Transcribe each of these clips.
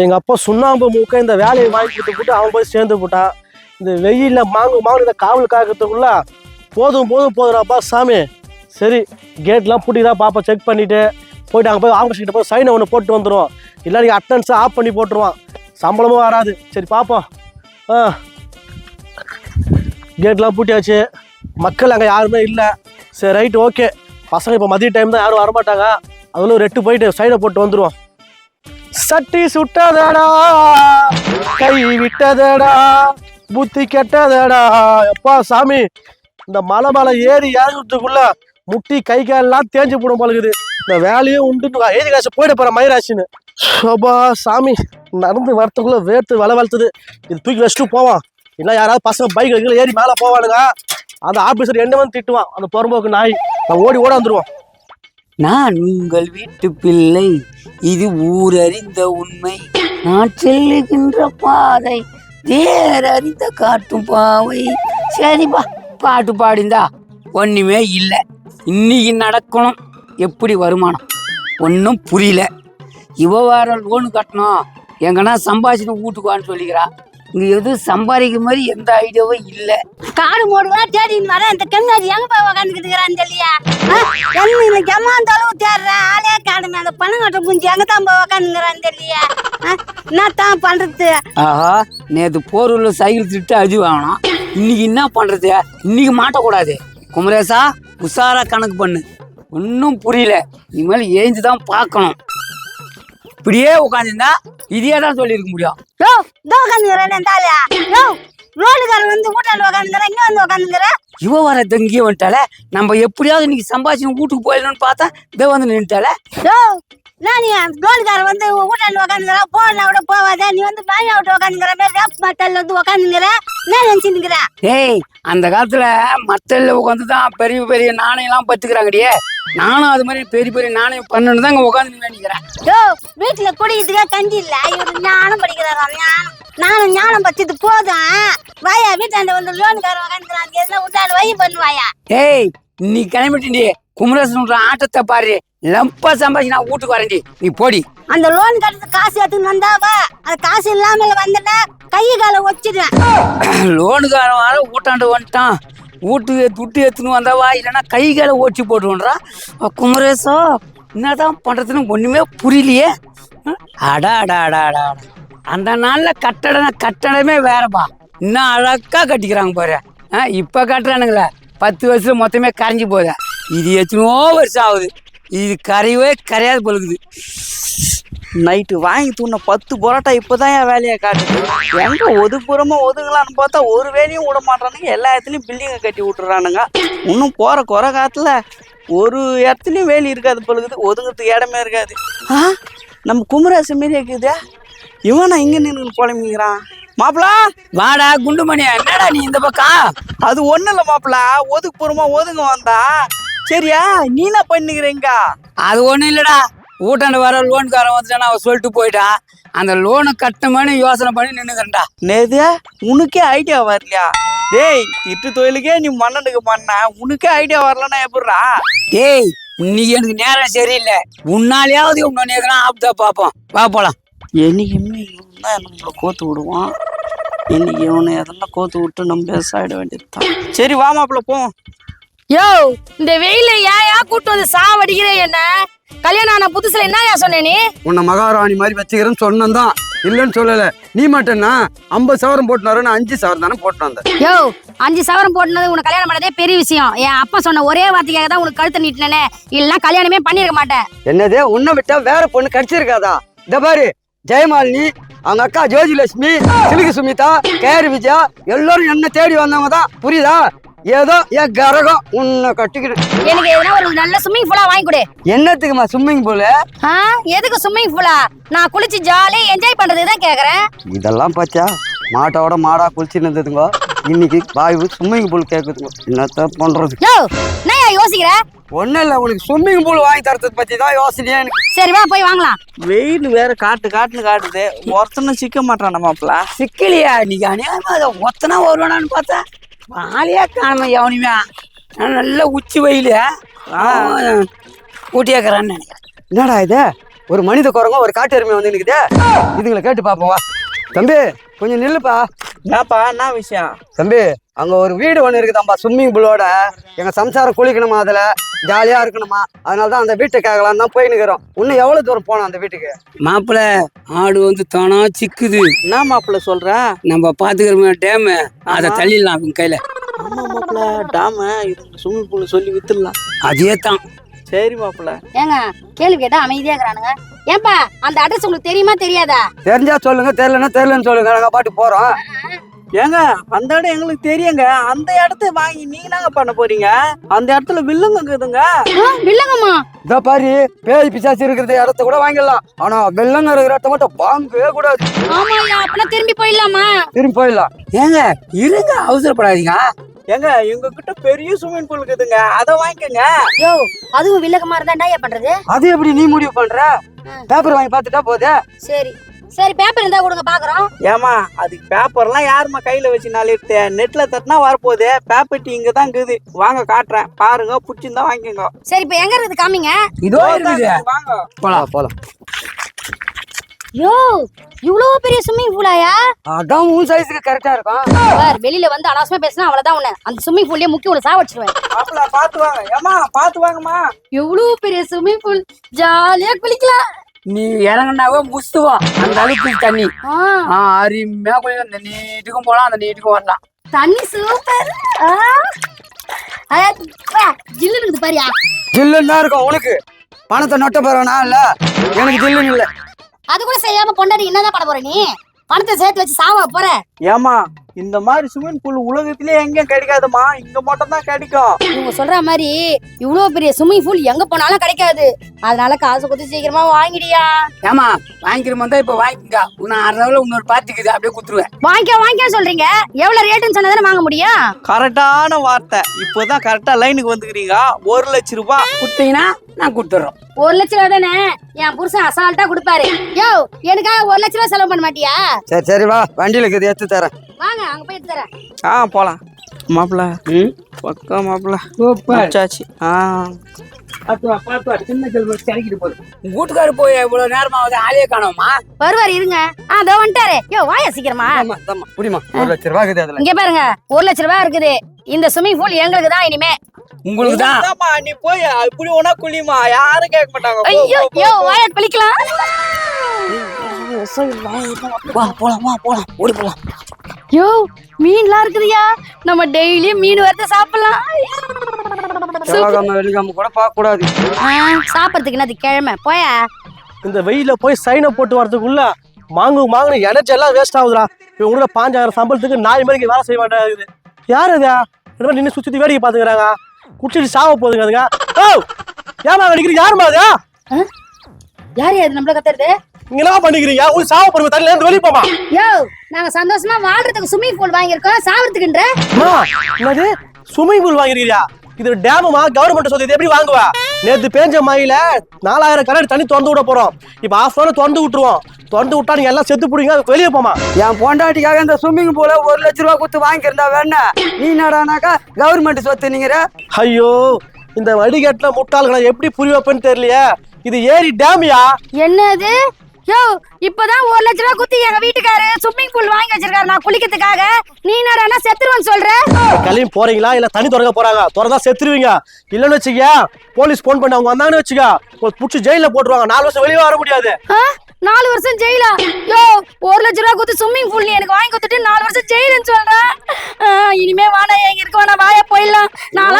எங்கள் அப்பா சுண்ணாம்பு மூக்க இந்த வேலையை வாங்கி கொடுத்து போட்டு அவன் போய் சேர்ந்து போட்டான் இந்த வெயிலில் மாங்கு மாங்கு இந்த காவல் காக்கிறதுக்குள்ள போதும் போதும் போதுடாப்பா சாமி. சரி கேட்லாம் பூட்டிதா பாப்பா செக் பண்ணிவிட்டு போயிட்டு அங்கே போய் ஆஃபீஸ் கிட்ட போய் சைனை ஒன்று போட்டு வந்துடுவோம் நீங்கள் அட்டன்ஸை ஆஃப் பண்ணி போட்டுருவான். சம்பளமும் வராது. சரி பார்ப்போம் ஆ. கேட்லாம் பூட்டியாச்சு. மக்கள் அங்கே யாருமே இல்லை. சரி ரைட் ஓகே பசங்க இப்போ மதிய டைம் தான் யாரும் வரமாட்டாங்க. அதில் ஒரு எட்டு போயிட்டு சைடை போட்டு வந்துருவோம். சட்டி சுட்டதடா கை விட்டதடா புத்தி கெட்டதடா. எப்பா சாமி இந்த மலை மலை ஏறி இறங்குறதுக்குள்ள முட்டி கை காலெல்லாம் தேஞ்சு போடும் பழகுது இந்த வேலையும் உண்டு. ஏறி காசு போயிட போற மயிராசின்னு சோபா சாமி நடந்து வரத்துக்குள்ள வேர்த்து வில வளர்த்துது. இது தூக்கி வச்சுட்டு போவான் இல்லை யாராவது பசங்க பைக் ஏறி மேலே போவானுங்க. அந்த ஆபீசர் என்ன வந்து திட்டுவான். அந்த பொறம்போக்கு நாய். நான் ஓடி ஓட வந்துருவோம் நான் உங்கள் வீட்டு பிள்ளை. இது ஊரறிந்த உண்மை. நான் செல்லுகின்ற பாதை தேர் அறிந்த காட்டும் பாவை. சரிப்பா பாட்டு பாடிந்தா. ஒண்ணுமே இல்லை. இன்னைக்கு நடக்கணும். எப்படி வருமானம்? ஒன்றும் புரியல. இவ வேற லோனு கட்டணும். எங்கன்னா சம்பாதிச்சுன்னு வீட்டுக்குவான்னு சொல்லிக்கிறா. இங்க எதுவும் சம்பாதிக்கிற மாதிரி எந்த ஐடியாவும் இல்லை. காடு மூடுவா தேடின்னு வரேன். இந்த கண்ணாடி எங்க போய் உக்காந்துக்கிட்டு இருக்கிறான்னு சொல்லியா என்ன ஜமாந்த அளவு தேடுறேன் ஆளே காடு மேல. பணம் கட்ட புஞ்சி எங்க தான் போய் உக்காந்துங்கிறான்னு சொல்லியா என்ன தான் பண்றது? ஆஹா நேத்து போரூர்ல சைக்கிள் திட்டு அடி வாங்கணும் இன்னைக்கு என்ன பண்றது? இன்னைக்கு மாட்டக்கூடாது. குமரேசா உஷாரா கணக்கு பண்ணு. ஒன்றும் புரியல. இனிமேல் ஏஞ்சு தான் பார்க்கணும். இப்படியே உட்காந்துருந்தா இதையே தான் சொல்லியிருக்க முடியும். யோ இதோ உக்காந்துக்கிறேன் தாலியா ரோடுக்காரன் வந்து வீட்டாண்டு உக்காந்துக்கிறேன் இங்க வந்து உக்காந்துக்கிறேன் இவ வர தங்கிய வந்துட்டால நம்ம எப்படியாவது இன்னைக்கு சம்பாதிச்சு வீட்டுக்கு போயிடணும்னு பார்த்தா இதை வந்து நின்ட்டால யோ நான் நீ ரோடுக்காரன் வந்து வீட்டாண்டு உக்காந்துக்கிறேன் போனா விட போவாத. நீ வந்து பாயா விட்டு உக்காந்துக்கிற மாதிரி ரேப் மட்டல் வந்து உக்காந்துங்கிற என்ன நினைச்சுக்கிறேன் ஏய் அந்த காலத்துல மத்தல்ல உட்காந்து தான் பெரிய பெரிய நாணயம்லாம் பத்துக்கிறாங்கடியே நானும் அது மாதிரி பெரிய பெரிய நாணயம் பண்ணணும் தான் இங்க உட்காந்து வேண்டிக்கிறேன் யோ வீட்டுல குடிக்கிறதுக்கே கஞ்சி இல்ல. இவரு ஞானம் படிக்கிறாராம் ஞானம். நானும் ஞானம் படிச்சது போதும். வாயா வீட்டாண்ட வந்து லோனுக்காரன் உக்காந்துக்கிறான். எதுனா விட்டாண்டு வை பண்ணுவாயா? ஏய் நீ கிளம்பிட்டு குமரேசன் ஆட்டத்தை பாரு. லம்பா சம்பாதிச்சு நான் வீட்டுக்கு வரேன்டி. நீ போடி. அந்த லோன் கட்டுறது காசு எடுத்துன்னு வந்தா வா அது காசு இல்லாம வந்தனா கை காலை வச்சிடுவேன் லோனுக்காரன் வர ஊட்டாண்டு வந்துட்டான். வீட்டுக்கு துட்டு எடுத்துன்னு வந்தாவா? இல்லைன்னா கை காலை ஓட்டி போட்டுவன்றா குமரேசா என்னதான் பண்றதுன்னு ஒண்ணுமே புரியலையே. அடா அடா அடா அடா. அந்த நாள்ல கட்டடம் கட்டடமே வேறப்பா. இன்னும் அழகா கட்டிக்கிறாங்க பாரு. இப்ப கட்டுறானுங்களே. பத்து வருஷம் மொத்தமே கரைஞ்சு போகுது. இது எத்தனையோ வருஷம் ஆகுது. இது கரையவே கரையாது பொழுகுது நைட்டு வாங்கி தூண்ண பத்து பரோட்டா இப்போதான் என் வேலையை காட்டுது. எங்க ஒதுக்குப்புறமா ஒதுங்கலான்னு பார்த்தா ஒரு வேலையும் விட மாட்டானுங்க எல்லா இடத்துலயும் பில்டிங்கை கட்டி விட்டுறானுங்க. இன்னும் போற குறை காத்துல ஒரு இடத்துலயும் வேலி இருக்காது பொழுது ஒதுங்கிறதுக்கு இடமே இருக்காது. ஆ? நம்ம குமராசு மாரி இருக்குது. இவனா இங்க நின்று குழம்பிக்கிறான் மாப்பிள? வாடா குண்டுமணி என்னடா நீ இந்த பக்கம்? அது ஒண்ணும் இல்ல மாப்பிள. ஒதுக்குப்புறமா ஒதுங்க வந்தா சரியா? நீ என்ன பண்ணுகிறீங்க அது ஒண்ணும் இல்லடா. ஊட்டாண்டு வர லோன்காரன் வந்துட்டான் அவன் சொல்லிட்டு போயிட்டான். அந்த லோனை கட்டணுமேனு யோசனை பண்ணி நின்னுக்கிறேன்டா. நேது உனக்கே ஐடியா வரலையா? டேய் திட்டு தொழிலுக்கே நீ மன்னனுக்கு பண்ண உனக்கே ஐடியா வரலன்னா எப்படிடா? டேய் இன்னைக்கு எனக்கு நேரம் சரியில்லை. உன்னாலேயாவது எதுனா ஆப்தா பார்ப்போம். வா போலாம். என்னைக்குமே தான் நம்மளை கோத்து விடுவான். இன்னைக்கு இவனை எதனா கோத்து விட்டு நம்ம பேசாயிட வேண்டியதுதான். சரி வா மாப்பிள்ள போ யோ இந்த வெயில ஏயா கூட்டு வந்து சாவடிக்கிறே என்ன? கல்யாணம் ஆன புதுசுல என்னயா சொன்ன நீ? உன்னை மகாராணி மாதிரி வச்சுக்கிறேன்னு சொன்னதான் இல்லைன்னு சொல்லல. நீ மட்டும்னா ஐம்பது சவரம் போட்டு அஞ்சு சவரம் தானே போட்டு வந்த யோ அஞ்சு சவரம் போட்டுனது உனக்கு கல்யாணம் பண்ணதே பெரிய விஷயம். என் அப்பா சொன்ன ஒரே வார்த்தைக்காக தான் உனக்கு கழுத்தை நீட்டினே இல்லைன்னா கல்யாணமே பண்ணிருக்க மாட்டேன். என்னது? உன்னை விட்டா வேற பொண்ணு கிடைச்சிருக்காதா? இந்த பாரு ஜெயமாலினி அவங்க அக்கா ஜோதிலட்சுமி சிலுக்கு சுமிதா கேரி விஜயா எல்லாரும் என்ன தேடி வந்தவங்க தான் புரியுதா? ஏதோ என் கரகம் உன்னை கட்டிக்கிறேன் எனக்கு எதுனா ஒரு நல்ல ஸ்விம்மிங் பூலா வாங்கி கொடு. என்னத்துக்குமா ஸ்விம்மிங் பூல் ஆ எதுக்கு ஸ்விம்மிங் பூலா நான் குளிச்சு ஜாலி என்ஜாய் பண்றதுக்கு தான் கேக்குறேன். இதெல்லாம் பாச்சா. மாட்டோட மாடா குளிச்சு இருந்ததுங்க. இன்னைக்கு வாய்வு ஸ்விம்மிங் பூல் கேட்குதுங்க என்னத்த பண்றது? யோ என்னயா யோசிக்கிற? ஒன்றும் இல்லை உனக்கு ஸ்விம்மிங் பூல் வாங்கி தரது பற்றி தான் யோசனையே எனக்கு. சரி வா போய் வாங்கலாம். வெயில் வேற காட்டு காட்டுன்னு காட்டுது. ஒருத்தனும் சிக்க மாட்டான் மாப்பிள்ள சிக்கலையா? இன்னைக்கு அநியாயமா ஒத்தனா வருவானான்னு பார்த்தா ஆளையா காணும் எவனுமே நல்ல உச்சி வெயில். ஊட்டியாக்குறான்னு நினைக்கிறேன். என்னடா இது? ஒரு மனித குரங்கும் ஒரு காட்டு எருமை வந்து நிக்குதே. இதுங்களை கேட்டு பார்ப்போம் வா. தம்பி கொஞ்சம் நில்லுப்பா. என்னப்பா என்ன விஷயம்? தம்பி அங்க ஒரு வீடு ஒன்று இருக்குதாம்பா ஸ்விம்மிங் பூலோட எங்க சம்சாரம் குளிக்கணுமா அதுல? ஜாலியா இருக்கணுமா? அதனால தான் அந்த வீட்டை கேட்கலாம் தான் போய் நிக்கிறோம் இன்னும் எவ்வளவு தூரம் போனோம் அந்த வீட்டுக்கு? மாப்பிள்ள ஆடு வந்து தானா சிக்குது. என்ன மாப்பிள்ள சொல்ற? நம்ம பாத்துக்கிறோமே டேமு அதை தள்ளிடலாம் அவங்க கையில. ஆமா மாப்பிள்ள டாம இது ஸ்விம்மிங் பூல் சொல்லி வித்துடலாம். அதே தான். சரி மாப்பிள்ள ஏங்க கேள்வி கேட்டா அமைதியா இருக்கிறானுங்க. ஏன்பா அந்த அட்ரஸ் உங்களுக்கு தெரியுமா தெரியாதா? தெரிஞ்சா சொல்லுங்க தெரியலன்னா தெரியலன்னு சொல்லுங்க. நாங்க பாட்டு போறோம். ஏங்க அந்த இடம் எங்களுக்கு தெரியுங்க. அந்த இடத்த வாங்கி நீங்க நாங்க பண்ண போறீங்க? அந்த இடத்துல வில்லுங்க இருக்குதுங்க. வில்லங்கம்மா. இதோ பாரு பேய் பிசாசு இருக்கிற இடத்த கூட வாங்கிடலாம். ஆனா வெள்ளங்க இருக்கிற இடத்த மட்டும் வாங்கவே கூடாது. ஆமாய்யா அப்பனா திரும்பி போயிடலாமா? திரும்பி போயிடலாம். ஏங்க இருங்க அவசரப்படாதீங்க. ஏங்க எங்க கிட்ட பெரிய ஸ்விம்மிங் பூல் இருக்குதுங்க. அதை வாங்கிக்கோங்க. யோ அதுவும் வில்லகமா இருந்தா என்ன பண்றது? அது எப்படி நீ முடிவு பண்ற? பேப்பர் வாங்கி பார்த்துட்டா போதே? சரி. சரி பேப்பர் இருந்தா கொடுங்க பாக்குறோம். ஏமா அதுக்கு பேப்பர்லாம் யாரும்மா கையில வச்சு நாளிட்டு நெட்ல தட்டினா வரப்போகுது. பேப்பர் டீ இங்க தான் இருக்குது. வாங்க காட்டுறேன். பாருங்க பிடிச்சிருந்தா வாங்கிக்கோங்க. சரி இப்ப எங்க இருக்குது காமிங்க? இதோ இருக்குது. வாங்க. போலாம். போலாம். யோ இவ்வளவு பெரிய ஸ்விம்மிங் பூலாயா அதான் உன் சைஸுக்கு கரெக்டா இருக்கும். பார் வெளியில வந்து அனாவசியமா பேசினா அவ்வளவுதான் உன்னை. அந்த ஸ்விம்மிங் பூல்லயே முக்கி உள்ள சாவடிச்சிருவேன் பாத்து வாங்க. ஏமா பாத்து வாங்கம்மா. எவ்வளவு பெரிய ஸ்விம்மிங் பூல் ஜாலியா குளிக்கலாம். நீ இறங்கினாவே முசுவோம் அந்த அளவுக்கு தண்ணி. ஆ, ஆ அருமையா கொஞ்சம் அந்த நீட்டுக்கும் போலாம் அந்த நீட்டுக்கும் வரலாம். தண்ணி சூப்பர் ஜில்லுன்னு இருக்குது பாரியா? ஜில்லுன்னு தான் இருக்கும் உனக்கு. பணத்தை நொட்ட போறவனா இல்ல? எனக்கு ஜில்லுன்னு இல்ல. அது கூட செய்யாம பொண்டாடி என்னதான் பண்ண போற நீ? பணத்தை சேர்த்து வச்சு சாவ போற? ஏமா இந்த மாதிரி ஸ்விம்மிங் பூல் உலகத்திலே எங்கேயும் கிடைக்காதுமா இங்க மட்டும் தான் கிடைக்கும். இவங்க சொல்ற மாதிரி இவ்வளவு பெரிய ஸ்விம்மிங் பூல் எங்க போனாலும் கிடைக்காது. அதனால காசு கொடுத்து சீக்கிரமா வாங்கிடியா. ஏமா வாங்கிக்கிற மாதிரி இப்ப வாங்கிக்கங்க இன்னும் அரை இன்னொரு பாத்துக்குது அப்படியே குத்துருவேன் வாங்கிக்க வாங்கிக்க சொல்றீங்க? எவ்வளவு ரேட்டுன்னு சொன்னதானே வாங்க முடியும்? கரெக்டான வார்த்தை. இப்போதான் கரெக்டா லைனுக்கு வந்துக்கிறீங்க ஒரு லட்ச ரூபாய். குடுத்தீங்கன்னா நான் கொடுத்துட்றோம் ஒரு லட்ச ரூபா தானே? என் புருஷன் அசால்ட்டா கொடுப்பாரு. யோ எனக்காக ஒரு லட்ச ரூபா செலவு பண்ண மாட்டியா? சரி சரி வா. வண்டியில இருக்குது எடுத்து தரேன். வாங்க அங்க போய் எடுத்து தரேன் ஆ போலாம். மாப்பிள்ள பக்கா மாப்பிள்ள சாச்சி ஆ. வீட்டுக்காரு போய் இவ்வளவு நேரமா வந்து ஆளே காணோமா? வருவாரு இருங்க. ஆ அதோ வந்துட்டாரு. யோ வாயா சீக்கிரமா. ஆமா தம்மா புடிமா ஒரு லட்ச ரூபா இருக்குது அதுல. இங்க பாருங்க ஒரு லட்ச ரூபாய் இருக்குது. இந்த ஸ்விம்மிங் பூல் எங்களுக்கு தான் இனிமே. உங்களுக்கு தான் நீ போய் இப்படி ஒன்னா குளிமா யாரும் கேட்க மாட்டாங்க. ஐயோ யோ. வாயா குளிக்கலாம் வா போலாம் வா போலாம். ஓடி போலாம். யோ மீன்லாம் இருக்குதுயா? நம்ம டெய்லி மீன் வறுத்து சாப்பிடலாம். செவ்வாய்க்கிழமை வெள்ளிக்கிழமை கூட பார்க்க கூடாது ஆ, சாப்பிடறதுக்கு என்னது கிழமை? போயா? இந்த வெயில போய் சைனை போட்டு வரதுக்குள்ள மாங்கு மாங்குன எனர்ஜி எல்லாம் வேஸ்ட் ஆகுதுடா. இவங்க கூட பாஞ்சாயிரம் சம்பளத்துக்கு நாய் மாதிரி வேலை செய்ய மாட்டேங்குது. யார் இது என்ன நின்று சுத்தி சுத்தி வேடிக்கை பாத்துக்கிறாங்க குடிச்சிட்டு சாவ போதுங்க அதுங்க. ஓ ஏமா அடிக்கிறீங்க யாருமா அது? யார் அது நம்மள கத்துறது? இங்க என்ன பண்ணிக்கிறீங்க? ஒரு சாவ போடுங்க தண்ணில இருந்து வெளிய போமா யோ நாங்க சந்தோஷமா வாழ்றதுக்கு ஸ்விம்மிங் பூல் வாங்கியிருக்கோம். சாவறதுக்குன்ற அம்மா, என்னது? ஸ்விம்மிங் பூல் வாங்கிருக்கியா இது டேமுமா கவர்மெண்ட் சொத்து இது எப்படி வாங்குவா? நேத்து பேஞ்ச மழையில நாலாயிரம் கரண்ட் தண்ணி திறந்து விட போறோம். இப்ப ஆஃப் அன் திறந்து விட்டுருவோம். திறந்து விட்டா நீங்க எல்லாம் செத்து புடிங்க வெளியே போமா என் பொண்டாட்டிக்காக இந்த ஸ்விம்மிங் பூல ஒரு லட்ச ரூபா கொடுத்து வாங்கியிருந்தா வேணா. நீ என்னடானாக்கா கவர்மெண்ட் சொத்து நீங்கிற ஐயோ இந்த வடிகட்டில முட்டாள்களை எப்படி புரிய வைப்பேன்னு தெரியலையே. இது ஏரி டேமியா என்னது? யோ இப்பதான் ஒரு லட்ச ரூபா குத்தி எங்க வீட்டுக்காரு ஸ்விம்மிங் பூல் வாங்கி வச்சிருக்காரு நான் குளிக்கிறதுக்காக. நீ என்னடா செத்துருவன்னு சொல்ற? கிளம்பி போறீங்களா? இல்ல தண்ணி திறக்க போறாங்க. திறந்தா செத்துருவீங்க. இல்லன்னு வச்சுக்க போலீஸ் போன் பண்ணி அவங்க வந்தாங்கன்னு வச்சுக்க புடிச்சு ஜெயில போட்டுருவாங்க. நாலு வருஷம் வெளியே வர முடியாது? நாலு வருஷம் ஒரு லட்ச ரூபா கொடுத்து ஸ்விம்மிங் பூல் நீ எனக்கு வாங்கி கொடுத்துட்டு நாலு வருஷம் ஜெயிலுன்னு சொல்றேன் இனிமே வாடா எங்க இருக்க வேணா வாயா போயிடலாம். நாளா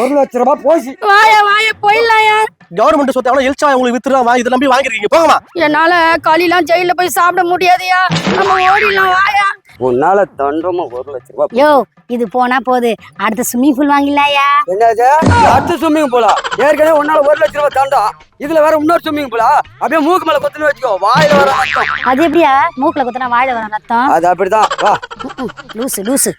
ஒரு லட்ச ரூபாய் போச்சு. வாயா வாயா போயிடலாயா கவர்மெண்ட் சொத்தை எவ்வளவு இழிச்சா உங்களுக்கு வித்துறா வாங்கி இதை நம்பி வாங்கிருக்கீங்க. போங்கம்மா. என்னால களிலாம் ஜெயில போய் சாப்பிட முடியாதுயா நம்ம ஓடிடலாம் உன்னால தண்டமா ஒரு லட்ச ரூபாய் யோ இது போனா போகுது அடுத்த ஸ்விம்மிங் பூல் வாங்கிடலாயா? என்னது? அடுத்த ஸ்விம்மிங் பூலா ஏற்கனவே உன்னால ஒரு லட்ச ரூபாய் தண்டம். இதுல வேற இன்னொரு ஸ்விம்மிங் பூலா அப்படியே மூக்கு மேல கொத்துன்னு வச்சுக்கோ. வாயில வர ரத்தம். அது எப்படியா? மூக்குல குத்துனா வாழ வர ரத்தம். அது அப்படிதான். வா. லூசு லூசு.